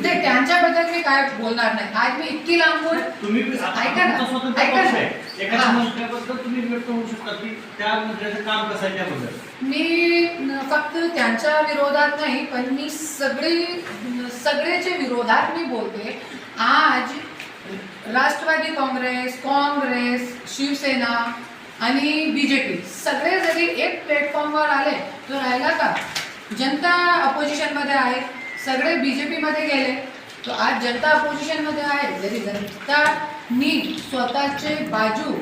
नाही त्यांच्याबद्दल मी काय बोलणार नाही. आज मी इतकी लांबून तुम्ही ऐका ना, ऐका पक्ष ना. आहे. एखाद्या. मंत्र्याबद्दल तुम्ही व्यक्त होऊ शकता की त्या मंत्र्याचं काम कसं आहे त्याबद्दल? मी फक्त त्यांच्या विरोधात नाही पण मी सगळे सगळेचे विरोधात मी बोलते. आज राष्ट्रवादी काँग्रेस काँग्रेस शिवसेना आणि बी जे पी सगळे जरी एक प्लॅटफॉर्मवर आले तो राहिला का? जनता अपोजिशनमध्ये आहे सगळे बी जे पीमध्ये गेले तो आज जनता अपोजिशनमध्ये आहे. जरी जनतानी स्वतःचे बाजू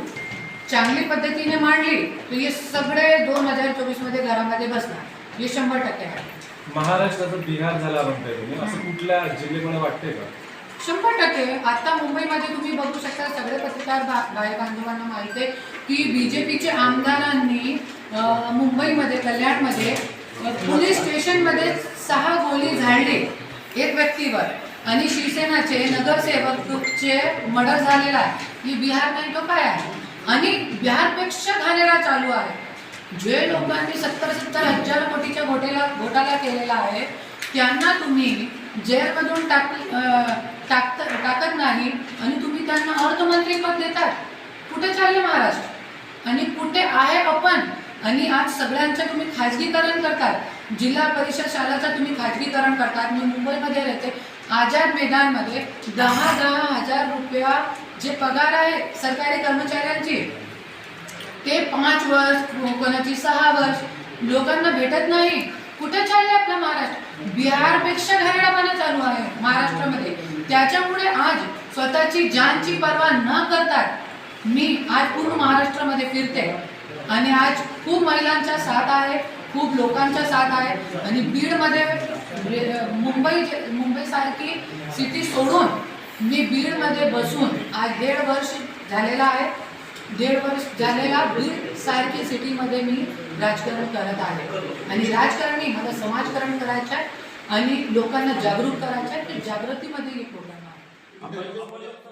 चांगली पद्धतीने मांडली तर हे सगळे दोन हजार चोवीसमध्ये घरामध्ये बसणार. हे शंभर टक्के आहे. महाराष्ट्राचा बिहार झाला म्हणताय तुम्ही असं कुठल्या जिल्ह्यामध्ये वाटतंय का? शंभर टक्के. आता मुंबईमध्ये तुम्ही बघू शकता सगळे पत्रकार भाई बांधवांना माहिती आहे की बी जे पीचे आमदारांनी मुंबईमध्ये कल्याणमध्ये पोलीस स्टेशनमध्ये सहा गोळी झाडली एक व्यक्तीवर. आणि शिवसेनाचे नगरसेवकचे मर्डर झालेला आहे. ही बिहार नाही तो काय आहे? आणि बिहारपेक्षा घाणेरा चालू आहे. जे लोकांनी सत्तर सत्तर हजार कोटीच्या घोटेला घोटाला केलेला आहे त्यांना तुम्ही जेलमधून टाक टाकत टाकत नाही आणि तुम्ही त्यांना अर्थमंत्रीपद देतात. कुठे चालले महाराष्ट्र? आणि कुठे आहे आपण? आणि आज सगळ्यांचं तुम्ही खाजगीकरण करतात जिल्हा परिषद शाळाचं तुम्ही खाजगीकरण करतात मी मुंबईमध्ये राहते. आझाद मैदानमध्ये दहा दहा हजार रुपया जे पगार आहे सरकारी कर्मचाऱ्यांची ते पाच वर्ष कोणाची सहा वर्ष लोकांना भेटत नाही. कुठे चालले आपला महाराष्ट्र? बिहारपेक्षा घराडापणा चालू आहे महाराष्ट्रामध्ये. त्याच्यामुळे आज स्वतःची जानची पर्वा न करतात मी आज पूर्ण महाराष्ट्रामध्ये फिरते. आणि आज खूप महिलांचा साथ आहे खूप लोकांचा साथ आहे. आणि बीडमध्ये मुंबई मुंबईसारखी सिटी सोडून मी बीडमध्ये बसून आज दीड वर्ष झालेला आहे. दीड वर्ष झालेला बीड सारखी सिटीमध्ये मी राजकारण करत आहे. आणि राजकारणी मला समाजकारण करायचं आहे आणि लोकांना जागरूक करायचं आहे. ते जागृतीमध्ये हे प्रोग्राम आहे.